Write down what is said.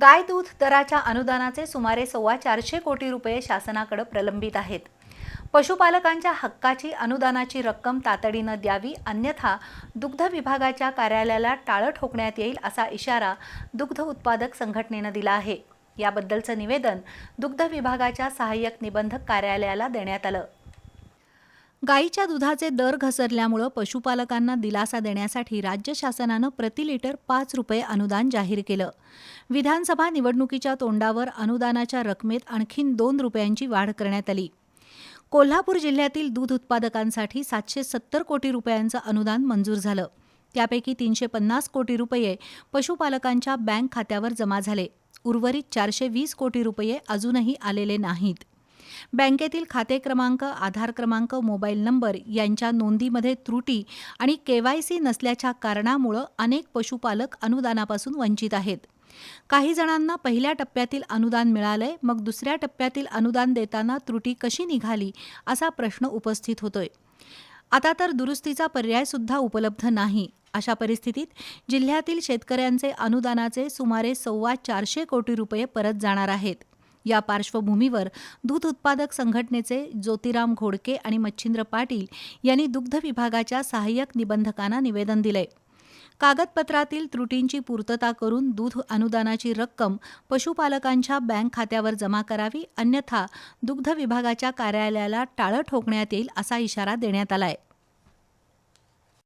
गाय दूध दराच्या अनुदानाचे सुमारे सव्वा चारशे कोटी रुपये शासनाकडे प्रलंबित आहेत. पशुपालकांच्या हक्काची अनुदानाची रक्कम तातडीनं द्यावी अन्यथा दुग्ध विभागाच्या कार्यालयाला टाळं ठोकण्यात येईल असा इशारा दुग्ध उत्पादक संघटनेनं दिला आहे. याबद्दलचं निवेदन दुग्ध विभागाच्या सहाय्यक निबंधक कार्यालयाला देण्यात आलं. गाईच्या दुधाचे दर घसरल्यामुळं पशुपालकांना दिलासा देण्यासाठी राज्य शासनानं प्रति लिटर पाच रुपये अनुदान जाहीर केलं. विधानसभा निवडणुकीच्या तोंडावर अनुदानाच्या रकमेत आणखीन दोन रुपयांची वाढ करण्यात आली. कोल्हापूर जिल्ह्यातील दूध उत्पादकांसाठी सातशे सत्तर कोटी रुपयांचं अनुदान मंजूर झालं. त्यापैकी तीनशे पन्नास कोटी रुपये पशुपालकांच्या बँक खात्यावर जमा झाले. उर्वरित चारशे वीस कोटी रुपये अजूनही आलेले नाहीत. बँकेतील खाते क्रमांक आधार क्रमांक मोबाईल नंबर यांच्या नोंदीमध्ये त्रुटी आणि केवायसी नसल्याच्या कारणामुळं अनेक पशुपालक अनुदानापासून वंचित आहेत. काही जणांना पहिल्या टप्प्यातील अनुदान मिळालंय मग दुसऱ्या टप्प्यातील अनुदान देताना त्रुटी कशी निघाली असा प्रश्न उपस्थित होतोय. आता तर दुरुस्तीचा पर्याय सुद्धा उपलब्ध नाही. अशा परिस्थितीत जिल्ह्यातील शेतकऱ्यांचे अनुदानाचे सुमारे सव्वा चारशे कोटी रुपये परत जाणार आहेत. या पार्श्वभूमीवर दूध उत्पादक संघटनेचे ज्योतिराम घोडके आणि मच्छिंद्र पाटील यांनी दुग्ध विभागाच्या सहाय्यक निबंधकांना निवेदन दिले. कागदपत्रातील त्रुटींची पूर्तता करून दूध अनुदानाची रक्कम पशुपालकांच्या बँक खात्यावर जमा करावी अन्यथा दुग्ध विभागाच्या कार्यालयाला टाळं ठोकण्यात येईल असा इशारा देण्यात आला आहे